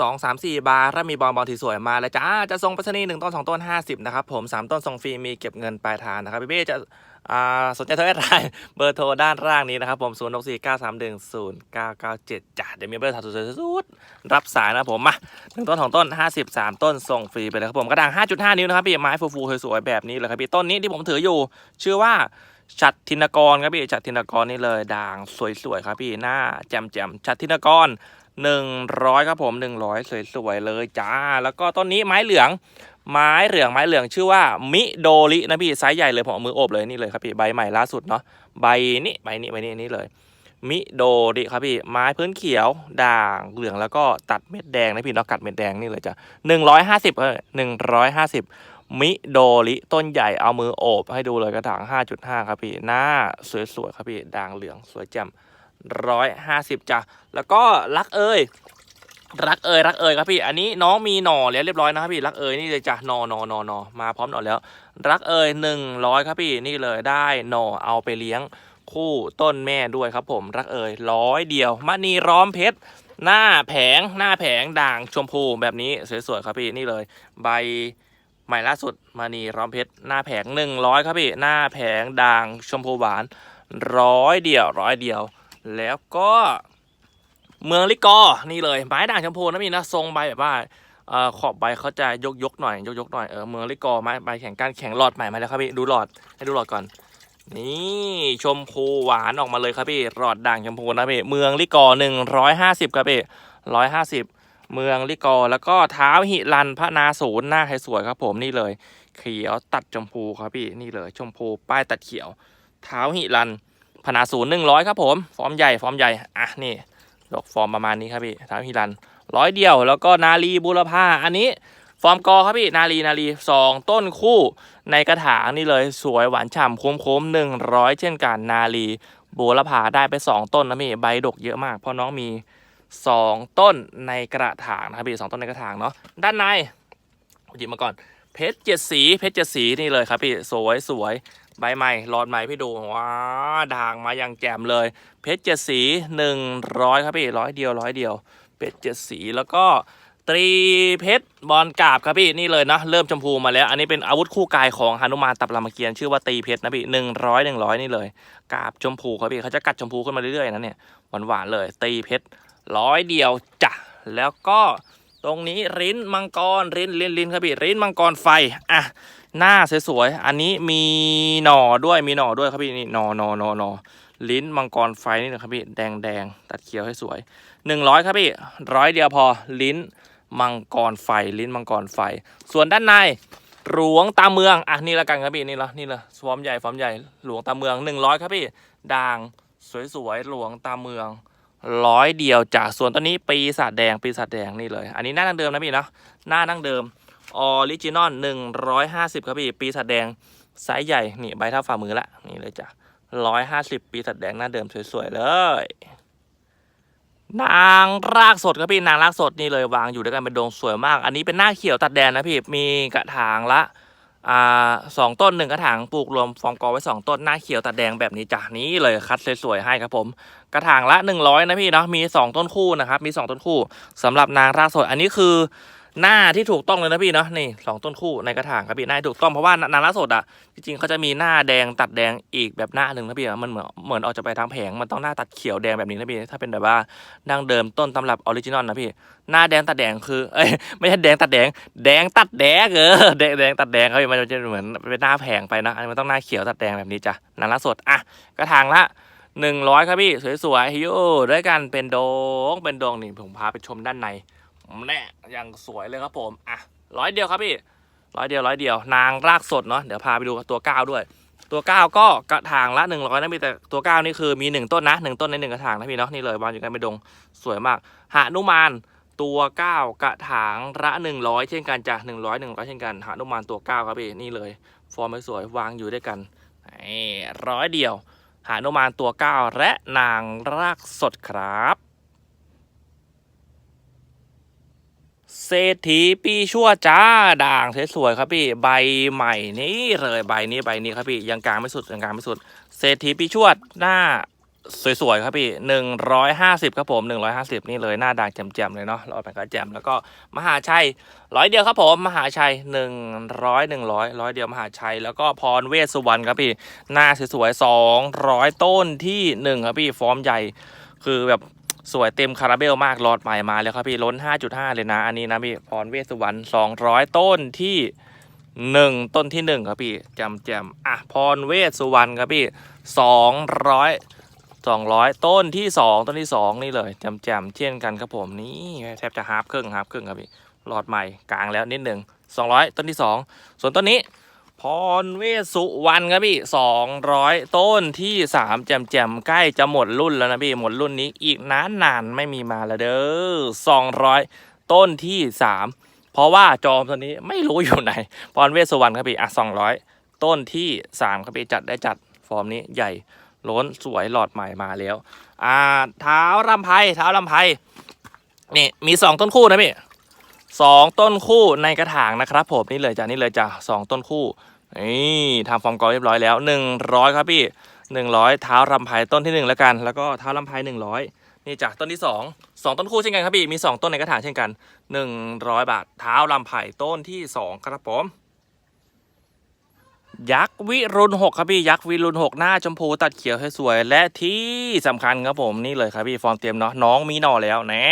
สองสามสี่บาร์ถ้ามีบอลบอลที่สวยมาแล้วจ้าจะส่งไปรษณีย์หนึ่งต้นสองต้นห้าสิบนะครับผมสามต้นส่งฟรีมีเก็บเงินปลายทางนะครับพี่เบ้จะสนใจโทรได้เบอร์โทรด้านล่างนี้นะครับผมศูนย์หกสี่เก้าสามหนึ่งศูนย์เก้าเก้าเจ็ดจ้าเดี๋ยวมีเบอร์ถ่ายสุดๆรับสายนะผมมาหนึ่งต้นสองต้นห้าสิบสามต้นส่งฟรีไปเลยครับผมกระด่างห้าจุดห้านิ้วนะครับพี่ไม้ฟูๆสวยๆแบบนี้เลยครับพี่ต้นนี้ที่ผมถืออยู่ ชื่อว่าชัดธินกรครับพี่ชัดธินกรนี่เลยด่างสวยๆครับพี่หน้าแจ่มๆชัดธินกร หนึ่งร้อยครับผมหนึ่งร้อยสวยๆเลยจ้า แล้วก็ต้นนี้ไม้เหลือง ไม้เหลืองไม้เหลืองชื่อว่ามิโดรินะพี่ไซส์ใหญ่เลยผมเอามือโอบเลยนี่เลยครับพี่ใบใหม่ล่าสุดเนาะใบนี้ใบนี้ใบนี้นี่เลยมิโดริครับพี่ไม้พื้นเขียวด่างเหลืองแล้วก็ตัดเม็ดแดงนะพี่เนาะกัดเม็ดแดงนี่เลยจ้ะหนึ่งร้อยห้าสิบเออหนึ่งร้อยห้าสิบมิโดริต้นใหญ่เอามือโอบให้ดูเลยกระถาง5.5ครับพี่หน้าสวยๆครับพี่ด่างเหลืองสวยแจ่ม ร้อยห้าสิบจ้ะแล้วก็รักเอ่ยรักเอ่ยรักเอ่ยครับพี่อันนี้น้องมีหน่อแล้วเรียบร้อยนะครับพี่รักเอ่ยนี่เลยจ้ะหน่อหน่อหน่อหน่อมาพร้อมหน่อแล้ว รักเอ่ยหนึ่งร้อยครับพี่นี่เลยได้หน่อเอาไปเลี้ยงคู่ต้นแม่ด้วยครับผมรักเอ่ยร้อยเดียวมณีร้อมเพชรหน้าแผงหน้าแผงด่างชมพูแบบนี้สวยๆครับพี่นี่เลย ใบใหม่ล่าสุดมานีร้อมเพชรหน้าแผงหนึ่งร้อยครับพี่หน้าแผงด่างชมพูหวานร้อยเดียวร้อยเดียว แล้วก็เมืองลิกอ นี่เลยไม้ด่างชมพูนะพี่นะทรงใบแบบว่าขอบใบเขาจะยกยกหน่อยยกยกหน่อยเออเมืองลิกอไม้ใบแข็งการแข็งหลอดใหม่มาแล้วครับพี่ดูหลอดให้ดูหลอดก่อน นี่ชมพูหวานออกมาเลยครับพี่หลอดด่างชมพูนะพี่เมืองลิกอหนึ่งร้อยห้าสิบครับพี่ร้อยห้าสิบเมืองลิกอแล้วก็เท้าหิรันพระนาศูนย์หน้าใครสวยครับผมนี่เลย เขียวตัดชมพูครับพี่นี่เลย ชมพูป้ายตัดเขียว เท้าหิรัน พนาศูนย์หนึ่งร้อยครับผม ฟอร์มใหญ่ ฟอร์มใหญ่ อะ นี่ดอกฟอร์มประมาณนี้ครับพี่ท้าหิรันร้อยเดียว แล้วก็นาลีบุรพาอันนี้ ฟอร์มกอครับพี่ นาลีนาลีสองต้นคู่ ในกระถางนี่เลยสวยหวานฉ่ำคุ้มคุ้มหนึ่งร้อยเช่นกันนาลีบุรพาได้ไปสองต้นนะพี่ใบดกเยอะมากเพราะน้องมีสองต้นในกระถางนะครับพี่สองต้นในกระถางเนาะด้านในหยิบมาก่อนเพชรเจ็ดสีเพชรเจ็ดสีนี่เลยครับพี่สวยสวย ใบใหม่หลอดใหม่พี่ดูว้าด่างมาอย่างแจ่มเลย เพชรเจ็ดสีหนึ่งร้อยครับพี่ร้อยเดียวร้อยเดียว เพชรเจ็ดสีแล้วก็ตรีเพชรบอลกาบครับพี่นี่เลยนะเริ่มชมพูมาแล้ว อันนี้เป็นอาวุธคู่กายของหนุมานตับรามเกียร์ชื่อว่าตรีเพชรนะพี่หนึ่งร้อยหนึ่งร้อยนี่เลยกาบชมพูครับพี่เขาจะกัดชมพูขึ้นมาเรื่อยๆนะเนี่ยหวานๆเลยตรีเพชรร้อยเดียวจ้ะแล้วก็ ตรงนี้ริ้นมังกรริ้นริ้นริ้นครับพี่ริ้นมังกรไฟอะหน้าสวยๆอันนี้มีหน่อด้วยมีหน่อด้วยครับพี่นี่หน่อหน่อหน่อหน่อลิ้นมังกรไฟนี่นะครับพี่แดงแดงตัดเขียวให้สวยหนึ่งร้อยครับพี่ร้อยเดียวพอลิ้นมังกรไฟลิ้นมังกรไฟ ส่วนด้านในหลวงตาเมืองอะนี่ละกันครับพี่นี่ละนี่ละฟอร์มใหญ่ฟอร์มใหญ่หลวงตาเมืองหนึ่งร้อยครับพี่ด่างสวยๆหลวงตาเมือง ร้อยเดียวจากส่วนตัวนี้ปีศาจแดงปีศาจแดงนี่เลย อันนี้หน้าดั้งเดิมนะพี่นะหน้าดั้งเดิมออริจินอลหนึ่งร้อยห้าสิบครับพี่ปีศาจแดงไซส์ใหญ่นี่ใบเท่าฝ่ามือละนี่เลยจ้ะร้อยห้าสิบปีศาจแดงหน้าเดิมสวยๆเลย นางรากสดครับพี่นางรากสดนี่เลยวางอยู่ด้วยกันเป็นดงสวยมาก อันนี้เป็นหน้าเขียวตัดแดนนะพี่มีกระถางละอ่าสองต้นหนึ่งกระถางปลูกรวมฟอร์มกอไว้สองต้นหน้าเขียวตัดแดงแบบนี้จ้ะนี้เลยคัดสวยๆให้ครับผม กระถางละ 100 นะพี่เนาะมี 2 ต้นคู่นะครับมี 2 ต้นคู่สำหรับนางรากสดอันนี้คือหน้าที่ถูกต้องเลยนะพี่เนาะนี่สองต้นคู่ในกระถางครับพี่หน้าถูกต้องเพราะว่านางรากสดอะจริงๆเขาจะมีหน้าแดงตัดแดงอีกแบบหน้าหนึ่งนะพี่มันเหมือนเหมือนออกจะไปทางแผงมันต้องหน้าตัดเขียวแดงแบบนี้นะพี่ถ้าเป็นแบบว่าดั้งเดิมต้นตำรับออริจินอลนะพี่หน้าแดงตัดแดงคือเอ้ยไม่ใช่แดงตัดแดง แดงตัดแดงเออแดงแดงตัดแดงเขามันจะเหมือนเป็นหน้าแผงไปนะอันนี้มันต้องหน้าเขียวตัดแดงแบบนี้จ้ะนางรากสดอะกระถางละ หนึ่งร้อยครับพี่ สวยๆอยู่ด้วยกันเป็นโดงเป็นโดงนี่ผมพาไปชมด้านในแน่ยังสวยเลยครับผมอะร้อยเดียวครับพี่ร้อยเดียวร้อยเดียว นางรากสดเนาะเดี๋ยวพาไปดูตัวก้าวด้วย ตัวก้าวก็กระถางละหนึ่งร้อยนะพี่แต่ตัวก้าวนี่คือมีหนึ่งต้นนะหนึ่งต้นในหนึ่งกระถางนะพี่เนาะนี่เลยวางอยู่กันเป็นดงสวยมากหานุมานตัวก้าวกระถางละหนึ่งร้อยเช่นกันจ้ะหนึ่งร้อยหนึ่งร้อยเช่นกันหานุมานตัวก้าวครับพี่นี่เลย ฟอร์มสวยวางอยู่ด้วยกันร้อยเดียว หานุมานตัวเก้าและนางรากสดครับเศรษฐีปีชั่วจ้าด่างสวยๆครับพี่ใบใหม่นี่เลยใบนี้ใบนี้ครับพี่ยังกลางไม่สุดยังกลางไม่สุด เศรษฐีปีชั่วหน้า สวยๆครับพี่หนึ่งร้อยห้าสิบครับผมหนึ่งร้อยห้าสิบนี่เลยหน้าด่างแจ่มๆเลยเนาะรอดมันก็แจ่มแล้วก็มหาชัยร้อยเดียวครับผมมหาชัยหนึ่งร้อยหนึ่งร้อยร้อยเดียวมหาชัย แล้วก็พรเวสสุวรรณครับพี่หน้าสวยๆสองร้อยต้นที่หนึ่งครับพี่ฟอร์มใหญ่คือแบบสวยเต็มคาราเบลมากหลอดใหม่มาแล้วครับพี่ล้น 5.5 เลยนะ อันนี้นะพี่พรเวสสุวรรณ200 ต้นที่ 1 ต้นที่ 1 ครับพี่จำแจมอะพรเวสสุวรรณครับพี่ 200 200ต้นที่2ต้นที่2นี่เลยจำแจมเช่นกันครับผมนี่แทบจะฮาร์ฟครึ่งฮาร์ฟครึ่งครับพี่หลอดใหม่กลางแล้วนิดหนึ่ง200ต้นที่2ส่วนต้นนี้พรเวสุวรรณครับพี่สองร้อยต้นที่สามแจมแจมใกล้จะหมดรุ่นแล้วนะพี่หมดรุ่นนี้อีกนานนานไม่มีมาแล้วเด้อสองร้อยต้นที่สามเพราะว่าจอมตัวนี้ไม่รู้อยู่ไหนพรเวสสุวรรณครับพี่อะสองร้อยต้นที่สามครับพี่จัดได้จัดฟอร์มนี้ใหญ่ ล้นสวยหลอดใหม่มาแล้ว อ่าเท้าลำไพเท้าลำไพนี่มีสองต้นคู่นะพี่สองต้นคู่ในกระถางนะครับผมนี่เลยจ้ะนี่เลยจ้ะสองต้นคู่นี่ทำฟอร์มกอเรียบร้อยแล้วหนึ่งร้อยครับพี่หนึ่งร้อยเท้ารำไพต้นที่หนึ่งแล้วกัน แล้วก็เท้ารำไพหนึ่งร้อยนี่จากต้นที่สองสองต้นคู่เช่นกันครับพี่มีสองต้นในกระถางเช่นกันหนึ่งร้อยบาทเท้ารำไพต้นที่สองครับผม ยักษ์วิรุณหกครับพี่ยักษ์วิรุณหกหน้าชมพูตัดเขียวให้สวย และที่สำคัญครับผมนี่เลยครับพี่ฟอร์มเตรียมเนาะน้องมีหน่อแล้วแน่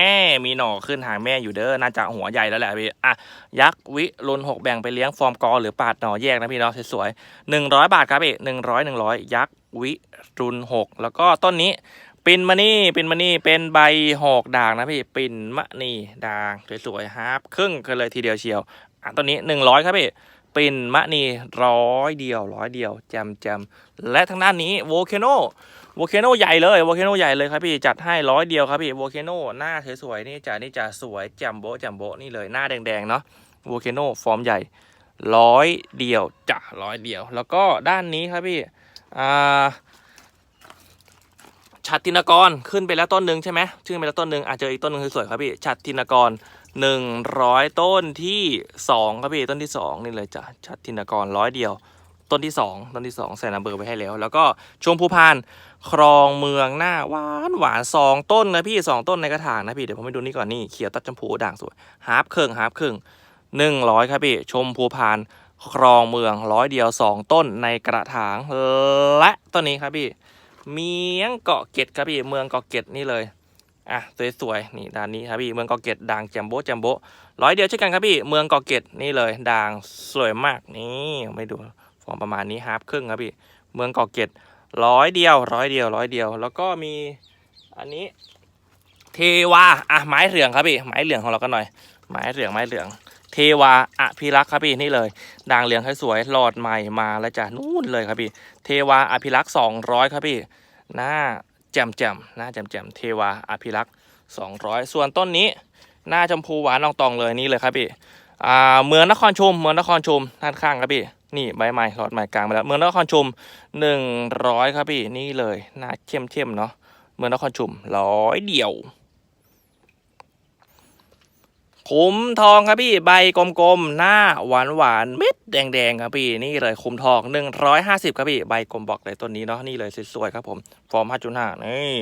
มีหน่อขึ้นหางแม่อยู่เด้อน่าจะหัวใหญ่แล้วแหละพี่อะยักษ์วิรุณหกแบ่งไปเลี้ยงฟอร์มกอหรือปาดหน่อแยกนะพี่เนาะสวยๆหนึ่งร้อยบาทครับพี่หนึ่งร้อยหนึ่งร้อยยักษ์วิรุณหกแล้วก็ต้นนี้ปินมะนี่ปินมะนี่เป็นใบหอกด่างนะพี่ปินมะนี่ด่างสวยๆฮาร์ปครึ่งกันเลยทีเดียวเชียวอะต้นนี้หนึ่งร้อยครับพี่ ปินมะนีร้อยเดียวร้อยเดียวแจมแจมและทางด้านนี้โวเคโนโวเคโนใหญ่เลยโวเคโนใหญ่เลยครับพี่จัดให้ร้อยเดียวครับพี่โวเคโนหน้าสวยๆนี่จะนี่จะสวยแจมโบแจมโบนี่เลยหน้าแดงๆเนาะโวลเคโนฟอร์มใหญ่ร้อยเดียวจ้ะร้อยเดียว แล้วก็ด้านนี้ครับพี่อ่าฉัตรทินกรขึ้นไปแล้วต้นหนึ่งใช่ไหมขึ้นไปแล้วต้นหนึ่งอาจจะออีกต้นหนึ่งสวยๆครับพี่ฉัตรทินกร หนึ่งร้อยต้นที่สองครับพี่ต้นที่สองนี่เลยจ้ะฉัตรทินกรร้อยเดียว ต้นที่สองต้นที่สองใส่นัมเบอร์ไปให้แล้ว แล้วก็ชมพูพานครองเมืองหน้าหวานหวานสองต้นนะพี่สองต้นในกระถางนะพี่เดี๋ยวผมไปดูนี่ก่อนนี่เขียวตัดชมพูด่างสวยฮาร์ปเครึ่งฮาร์ปเครึ่งหนึ่งร้อยครับพี่ชมพูพานครองเมืองร้อยเดียวสองต้นในกระถางและต้นนี้ครับพี่เมียงเกาะเกร็ดครับพี่เมืองเกาะเกร็ดนี่เลย อะสวยๆนี่ด้านนี้ครับพี่เมืองเกาะเกร็ดด่างแจมโบแจมโบร้อยเดียวเช่นกันครับพี่เมืองเกาะเกร็ดนี่เลยด่างสวยมากนี่ไม่ดูฟอร์มประมาณนี้ฮาร์ปครึ่งครับพี่เมืองเกาะเกร็ดร้อยเดียวร้อยเดียวร้อยเดียว แล้วก็มีอันนี้ เทวาอะไม้เหลืองครับพี่ไม้เหลืองของเรากันหน่อย ไม้เหลืองไม้เหลือง เทวาอภิรักษ์ครับพี่นี่เลยด่างเหลืองให้สวยหลอดใหม่มาแล้วจ้ะนู่นเลยครับพี่ เทวาอภิรักษ์สองร้อยครับพี่หน้า แจ่มแจ่มหน้าแจ่มแจ่มเทวาอภิรักษ์สองร้อยส่วนต้นนี้ หน้าชมพูหวานลองตองเลยนี่เลยครับพี่อ่าเมืองนครชุมเมืองนครชุมด้านข้างครับพี่นี่ใบใหม่หลอดใหม่กลางไปแล้วเมืองนครชุมหนึ่งร้อยครับพี่นี่เลยหน้าเข้มเข้มเนาะเมืองนครชุมร้อยเดียว ขุมทองครับพี่ใบกลมๆ หน้าหวานหวานเม็ดแดงๆครับพี่นี่เลยขุมทอง 150ครับพี่ใบกลมบอกเลยต้นนี้เนาะนี่เลยสวยๆครับผม ฟอร์ม5.5นี่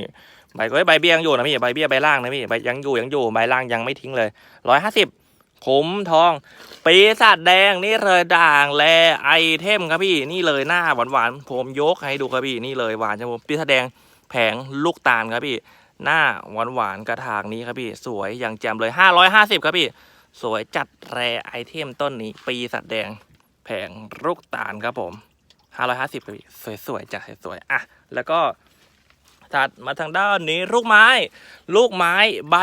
ใบก็ใบเบี้ยยังอยู่นะพี่ใบเบี้ยใบล่างนะพี่ใบยังอยู่ยังอยู่ใบล่างยังไม่ทิ้งเลย 150ขุมทอง ปีศาจแดงนี่เลยด่างแลไอเทมครับพี่นี่เลยหน้าหวานๆผมยกให้ดูครับพี่นี่เลยหวานจังผมปีศาจแดงแผงลูกตาลครับพี่ หน้าหวานหวานๆกระถางนี้ครับพี่ สวยอย่างแจ่มเลย 550 ครับพี่ สวยจัดแรไอเทมต้นนี้ ปีสัตว์แดงแผงลูกตาลครับผม 550 ครับพี่ สวยๆจัดสวยๆอะ แล้วก็ถัดมาทางด้านนี้ลูกไม้ ลูกไม้ใบ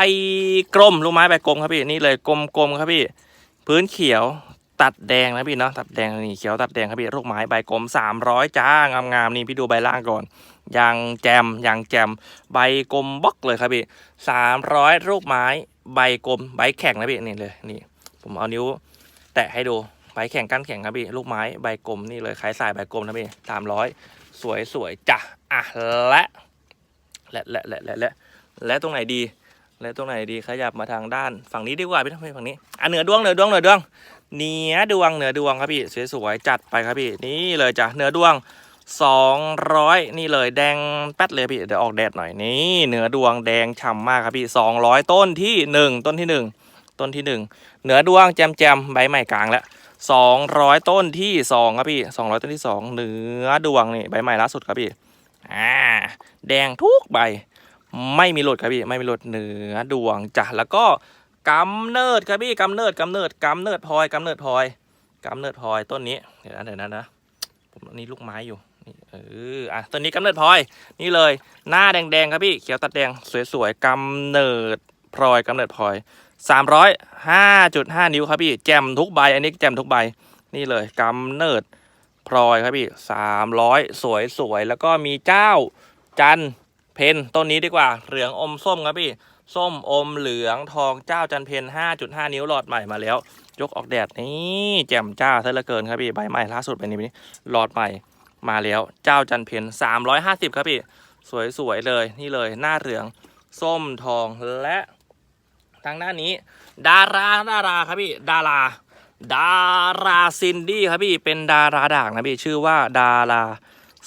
กลมลูกไม้ใบกลมครับพี่นี่เลยกลมๆครับพี่ พื้นเขียวตัดแดงนะพี่เนาะตัดแดงนี่เขียวตัดแดงครับพี่ลูกไม้ใบกลม300จ้างามๆนี่พี่ดูใบล่างก่อน ยางแจมยางแจม ใบกลมบล็อกเลยครับพี่สามร้อยลูกไม้ใบกลมใบแข็งนะพี่นี่เลยนี่ผมเอานิ้ว แตะให้ดูใบแข็งก้านแข็งครับพี่ลูกไม้ใบกลมนี่เลยขายสายใบกลมนะพี่สามร้อยสวยสวยจ้ะอะและและและและและและและตรงไหนดี และตรงไหนดีขยับมาทางด้านฝั่งนี้ดีกว่าพี่ทำไมฝั่งนี้อะเหนือดวงเหนือดวงเหนือดวงเหนือดวงเหนือดวงครับพี่สวยๆจัดไปครับพี่นี่เลยจ้ะเหนือดวง 200 นี่เลยแดงแป๊ดเลยพี่ เดี๋ยวออกแดดหน่อยนี่เหนือดวงแดงฉ่ำมากครับพี่ 200 ต้นที่ 1 ต้นที่ 1 ต้นที่ 1เหนือดวงแจมแจมๆใบใหม่กลางแล้ว200 ต้นที่ 2 ครับพี่ 200 ต้นที่ 2เหนือดวงนี่ใบใหม่ล่าสุดครับพี่อ่าแดงทุกใบ ไม่มีหลุดครับพี่ไม่มีหลุดเหนือดวงจ้ะแล้วก็กำเนิดครับพี่กำเนิดกำเนิดกำเนิดพลอยกำเนิดพลอยกำเนิดพลอยต้นนี้เดี๋ยวนะเดี๋ยวนะนะผมนี้ลูกไม้อยู่ เอออะต้นนี้กำเนิดพลอย นี่เลย หน้าแดงๆครับพี่เขียวตัดแดงสวยๆกำเนิดพลอยกำเนิดพลอยสามร้อยห้าจุดห้านิ้วครับพี่แจมทุกใบ อันนี้แจมทุกใบ นี่เลยกำเนิดพลอยครับพี่สามร้อยสวยๆแล้วก็มีเจ้าจันเพนต้นนี้ดีกว่า เหลืองอมส้มครับพี่ ส้มอมเหลืองทองเจ้าจันเพน5.5นิ้วหลอดใหม่มาแล้ว ยกออกแดดนี่แจ่มจ้าซะเหลือเกินครับพี่ใบใหม่ล่าสุดเป็นนี้หลอดใหม่ มาแล้วเจ้าจันเพน350 ครับพี่สวยๆเลยนี่เลยหน้าเหลือง ส้มทองและทางด้านนี้ ดาราดาราครับพี่ดาราดาราซินดี้ครับพี่เป็นดาราด่างนะพี่ชื่อว่าดารา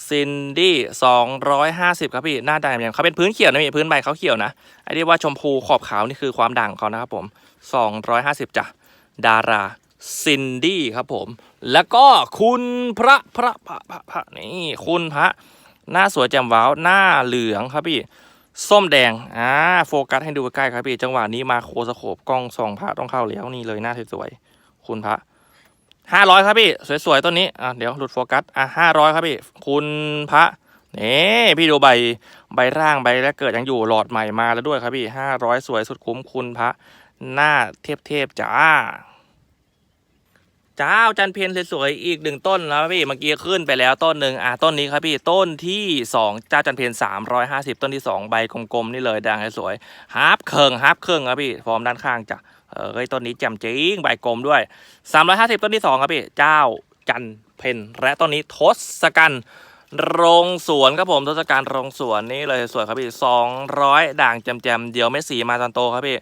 ซินดี้สองร้อยห้าสิบครับพี่หน้าด่างอย่างเขาเป็นพื้นเขียวนะพี่พื้นใบเขาเขียวนะไอ้ที่ว่าชมพูขอบขาวนี่คือความด่างของเขานะครับผมสองร้อยห้าสิบจ้ะดารา ซินดี้ครับผม แล้วก็คุณพระพระพระพระพระนี่คุณพระ หน้าสวยแจ่มว้าว หน้าเหลืองครับพี่ ส้มแดง อ่า โฟกัสให้ดูใกล้ครับพี่ จังหวะนี้มาโคสโคปกล้องส่องพระต้องเข้าแล้วนี่เลยหน้าสวยๆ คุณพระห้าร้อยครับพี่ สวยๆต้นนี้ อะเดี๋ยวหลุดโฟกัส อะห้าร้อยครับพี่ คุณพระนี่พี่ดูใบใบร่างใบแรกเกิดยังอยู่หลอดใหม่มาแล้วด้วยครับพี่ห้าร้อยสวยสุดคุ้มคุณพระ หน้าเทพๆจ้า จ้าจันเพนสวยๆอีกหนึ่งต้นแล้วพี่เมื่อกี้ขึ้นไปแล้วต้นหนึ่งอะต้นนี้ครับพี่ต้นที่สองเจ้าจันเพนสามร้อยห้าสิบต้นที่สองใบกลมๆนี่เลยด่างสวยฮาร์ปเคิงฮาร์ปเคิงครับพี่ฟอร์มด้านข้างจ้ะเออต้นนี้แจ่มจริงใบกลมด้วยสามร้อยห้าสิบต้นที่สองครับพี่เจ้าจันเพนและต้นนี้ทศกัณฐ์โรงสวนครับผมทศกัณฐ์โรงสวนนี่เลยสวยครับพี่สองร้อยด่างแจ่มๆเดี๋ยวเม็ดสีมาตอนโตครับพี่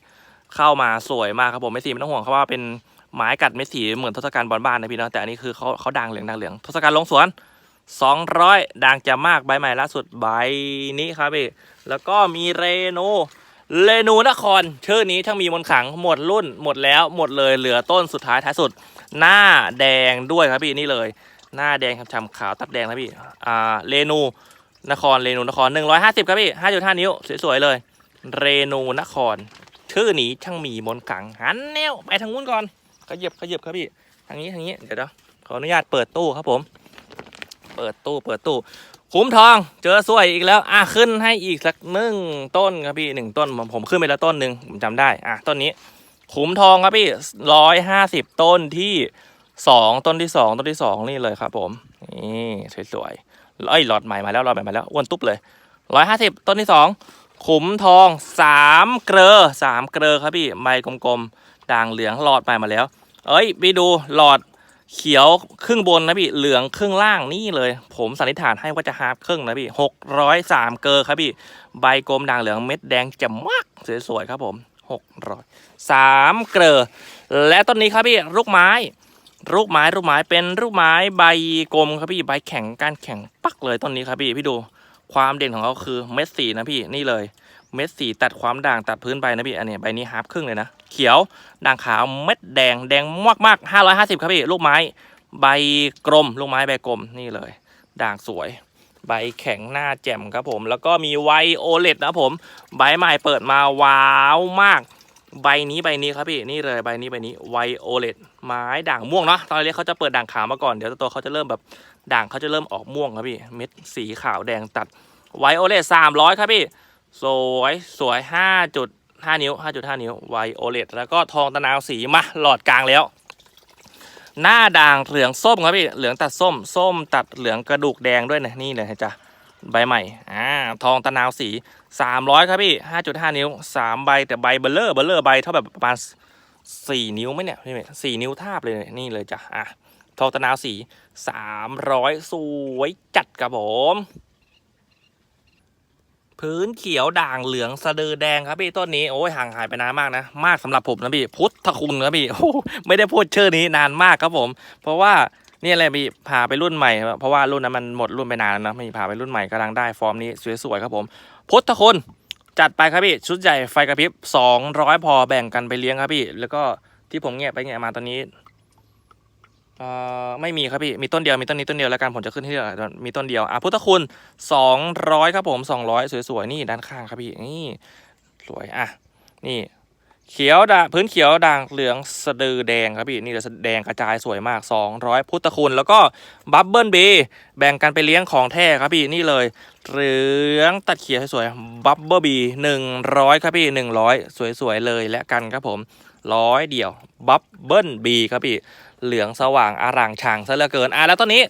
เข้ามาสวยมากครับผมเม็ดสีไม่ต้องห่วงเขาว่าเป็น ไม้กัดเม็ดสีเหมือนทศกัณฐ์บอลบ้านนะพี่เนาะแต่อันนี้คือเขาเขาดังเหลืองดังเหลืองทศกัณฐ์ลงสวน 200 ด่างจะมากใบใหม่ล่าสุดใบนี้ครับพี่แล้วก็มีเรโนเรนูนครชื่อนี้ทั้งมีมนขังหมดรุ่นหมดแล้วหมดเลยเหลือต้นสุดท้ายท้ายสุด หน้าแดงด้วยครับพี่นี่เลย หน้าแดงฉ่ำๆขาวตัดแดงนะพี่อ่าเรนูนครเรนูนคร 150 ครับพี่5.5 นิ้วสวยๆเลย เรนูนคร ชื่อนี้ช่างมีมนขังหันแนวไปทางนู้นก่อน ขยับขยับครับพี่ทางนี้ทางนี้เดี๋ยวเดี๋ยวขออนุญาตเปิดตู้ครับผม เปิดตู้เปิดตู้คุ้มทองเจอสวยอีกแล้ว อะขึ้นให้อีกสักหนึ่งต้นครับพี่หนึ่งต้นผมผมขึ้นไปแล้วต้นหนึ่งผมจำได้อะต้นนี้ขุมทองครับพี่ร้อยห้าสิบต้นที่สองต้นที่สองต้นที่สองนี่เลยครับ ผมนี่สวยๆเอ้ยหลอดใหม่มาแล้วหลอดใหม่มาแล้วอ้วนตุ๊บเลยร้อยห้าสิบต้นที่สองขุมทองสามเกลอสามเกลอครับพี่ใบกลมๆ ด่างเหลืองหลอดใหม่มาแล้ว เอ้ยไปดูหลอดเขียวครึ่งบนนะพี่เหลืองครึ่งล่างนี่เลย ผมสันนิษฐานให้ว่าจะฮาร์ฟครึ่งนะพี่หกร้อยสามเกลอครับพี่ ใบกลมด่างเหลืองเม็ดแดงจะมากสวยๆครับผมหกร้อยสามเกลอและต้นนี้ครับพี่ลูกไม้ลูกไม้ลูกไม้เป็นลูกไม้ใบกลมครับพี่ใบแข็งการแข็งปักเลยต้นนี้ครับพี่พี่ดูความเด่นของเขาคือเม็ดสีนะพี่นี่เลย เม็ดสีตัดความด่างตัดพื้นใบนะพี่อันนี้ใบนี้ฮาร์ฟครึ่งเลยนะ เขียว ด่างขาวเม็ดแดงแดงมากมากห้าร้อยห้าสิบครับพี่ลูกไม้ ใบกลมลูกไม้ใบกลมนี่เลย ด่างสวย ใบแข็งหน้าแจ่มครับผม แล้วก็มีไวโอเลตนะผม ใบใหม่เปิดมาว้าวมาก ใบนี้ใบนี้ครับพี่นี่เลยใบนี้ใบนี้ไวโอเลตไม้ด่างม่วงเนาะตอนแรกเขาจะเปิดด่างขาวมาก่อนเดี๋ยวตัวเขาจะเริ่มแบบด่างเขาจะเริ่มออกม่วงครับพี่เม็ดสีขาวแดงตัดไวโอเลตสามร้อยครับพี่สวยสวยห้าจุด ห้านิ้วห้าจุดห้านิ้วไวโอเลตแล้วก็ทองตะนาวสีมาหลอดกลางแล้ว หน้าด่างเหลืองส้มครับพี่เหลืองตัดส้ม ส้มตัดเหลืองกระดูกแดงด้วยนะนี่เลยจ๊ะใบใหม่อ่าทองตะนาวสีสามร้อยครับพี่ห้าจุดห้านิ้วสามใบแต่ใบเบลเลอร์เบลเลอร์ใบเท่าแบบประมาณสี่นิ้วไหมเนี่ยพี่เมย์สี่นิ้วทาบเลยนี่เลยจ้ะอะทองตะนาวสีสามร้อยสวยจัดครับผม พื้นเขียวด่างเหลืองสะดือแดงครับพี่ต้นนี้โอ้ยห่างหายไปนานมากนะ มากสำหรับผมนะพี่พุทธคุณครับพี่โอ้ไม่ได้พูดชื่อนี้นานมากครับผม เพราะว่านี่อะไรพี่พาไปรุ่นใหม่ เพราะว่ารุ่นนั้นมันหมดรุ่นไปนานแล้วนะมีพาไปรุ่นใหม่กำลังได้ฟอร์มนี้สวยๆครับผม พุทธคุณจัดไปครับพี่ชุดใหญ่ไฟกระพริบ200 พอแบ่งกันไปเลี้ยงครับพี่ แล้วก็ที่ผมเงียบไปเงียบมาตอนนี้ เอ่อไม่มีครับพี่ มีต้นเดียว มีต้นนี้ต้นเดียวแล้วกันผมจะขึ้นที่เดียวมีต้นเดียว อะพุทธคุณ200ครับผม200สวยๆ นี่ด้านข้างครับพี่ นี่ สวย อะ นี่ เขียวด่างพื้นเขียวด่างเหลืองสะดือแดงครับพี่ นี่จะแดงกระจายสวยมาก 200 พุทธคุณ แล้วก็บับเบิลบีแบ่งกันไปเลี้ยงของแท้ครับพี่ นี่เลย เหลืองตัดเขียวสวยบับเบิลบีหนึ่งร้อยครับพี่หนึ่งร้อยสวยๆ เลยและกันครับผมร้อยเดียวบับเบิลบีครับพี่ เหลืองสว่างอร่างช่างซะเหลือเกินอะแล้วตอนนี้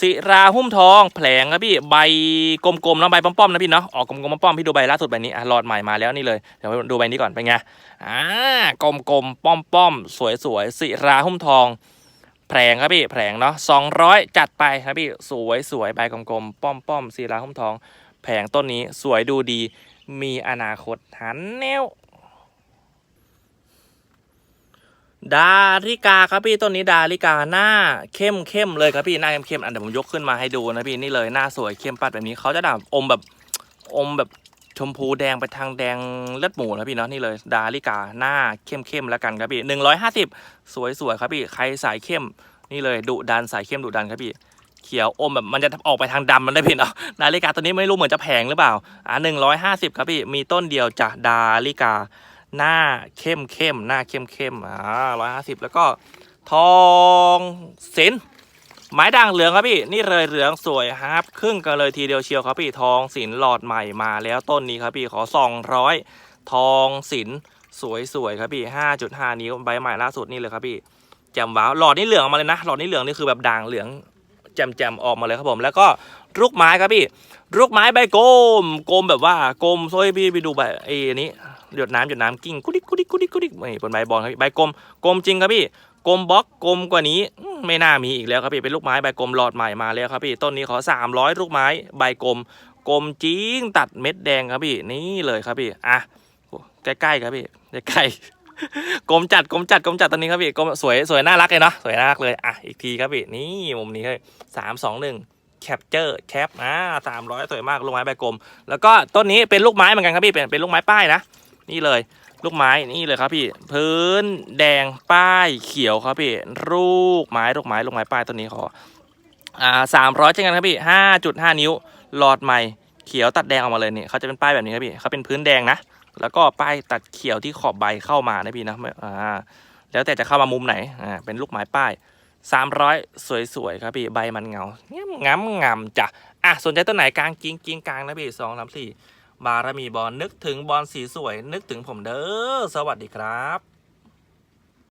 ศิราหุ้มทองแผลงครับพี่ใบกลมๆแล้วใบป้อมๆนะพี่เนาะออกกลมๆป้อมๆพี่ดูใบล่าสุดใบนี้อะหลอดใหม่มาแล้วนี่เลยเดี๋ยวดูใบนี้ก่อนเป็นไงอ่ากลมๆป้อมๆสวยๆศิราหุ้มทองแผลงครับพี่แผลงเนาะสองร้อยจัดไปครับพี่สวยสวยๆใบกลมๆป้อมๆศิราหุ้มทอง แผงต้นนี้สวยดูดีมีอนาคตหันแนว ดาริกาครับพี่ต้นนี้ดาริกาหน้าเข้มเข้มเลยครับพี่หน้าเข้มเข้มอันเดี๋ยวผมยกขึ้นมาให้ดูนะพี่นี่เลยหน้าสวยเข้มปัดแบบนี้เขาจะด่าอมแบบอมแบบชมพูแดงไปทางแดงเลือดหมูนะพี่เนาะนี่เลย ดาริกาหน้าเข้มเข้มแล้วกันครับพี่หนึ่งร้อยห้าสิบสวยสวยครับพี่ใครสายเข้มนี่เลยดุดันสายเข้มดุดันครับพี่เขียวอมแบบมันจะออกไปทางดำมันได้พี่เนาะดาริกาตัวนี้ไม่รู้เหมือนจะแพงหรือเปล่าอ่าหนึ่งร้อยห้าสิบครับพี่มีต้นเดียวจากดาริกา หน้าเข้มเข้มหน้าเข้มเข้มอ่าร้อยห้าสิบแล้วก็ทองศิลป์ไม้ด่างเหลืองครับพี่ นี่เลยเหลืองสวยฮาร์ปครึ่งกันเลยทีเดียวเชียวครับพี่ทองศิลหลอดใหม่มาแล้วต้นนี้ครับพี่ขอสองร้อยทองศิลสวยสวยครับพี่ห้าจุดห้านิ้วใบใหม่ล่าสุดนี่เลยครับพี่แจ่มว้าวหลอดนี่เหลืองออกมาเลยนะหลอดนี่เหลืองนี่คือแบบด่างเหลืองแจ่มแจ่มๆออกมาเลยครับผม แล้วก็ลูกไม้ครับพี่ลูกไม้ใบกลมกลมแบบว่ากลมโซ่พี่ไปดูใบไอ้นี้ หยดน้ำหยดน้ำกิ้งกุดิกกุดิกกุดิกกุดิกนี่เป็นใบบอลครับพี่ใบกลมกลมจริงครับพี่กลมบล็อกกลมกว่านี้ไม่น่ามีอีกแล้วครับพี่เป็นลูกไม้ใบกลมหลอดใหม่มาแล้วครับพี่ต้นนี้ขอ 300 ลูกไม้ใบกลมกลมจริงตัดเม็ดแดงครับพี่นี่เลยครับพี่อะโอ้ใกล้ๆครับพี่ใกล้ๆกลมจัดกลมจัดกลมจัดตอนนี้ครับพี่กลมสวยสวยน่ารักเลยเนาะสวยน่ารักเลยอะอีกทีครับพี่นี่มุมนี้เลยสามสองหนึ่งแคปเจอร์แคปอ่าสามร้อยสวยมากลูกไม้ใบกลม แล้วก็ต้นนี้เป็นลูกไม้เหมือนกันครับพี่เป็นเป็นลูกไม้ป้ายนะ นี่เลย ลูกไม้นี่เลยครับพี่ พื้นแดงป้ายเขียวครับพี่ลูกไม้ลูกไม้ลูกไม้ป้ายต้นนี้ขออ่าสามร้อยเช่นกันครับพี่ห้าจุดห้านิ้วหลอดใหม่เขียวตัดแดงออกมาเลยนี่เขาจะเป็นป้ายแบบนี้ครับพี่เขาเป็นพื้นแดงนะแล้วก็ป้ายตัดเขียวที่ขอบใบเข้ามานะพี่นะอ่าแล้วแต่จะเข้ามามุมไหนอ่าเป็นลูกไม้ป้ายสามร้อยสวยๆครับพี่ใบมันเงาเงี้ยงามงามจ้ะอะสนใจต้นไหนกลางกิ้งกิ้งกลางนะพี่สองสามสี่ บารมีบอลนึกถึงบอลสีสวย นึกถึงผมเด้อสวัสดีครับ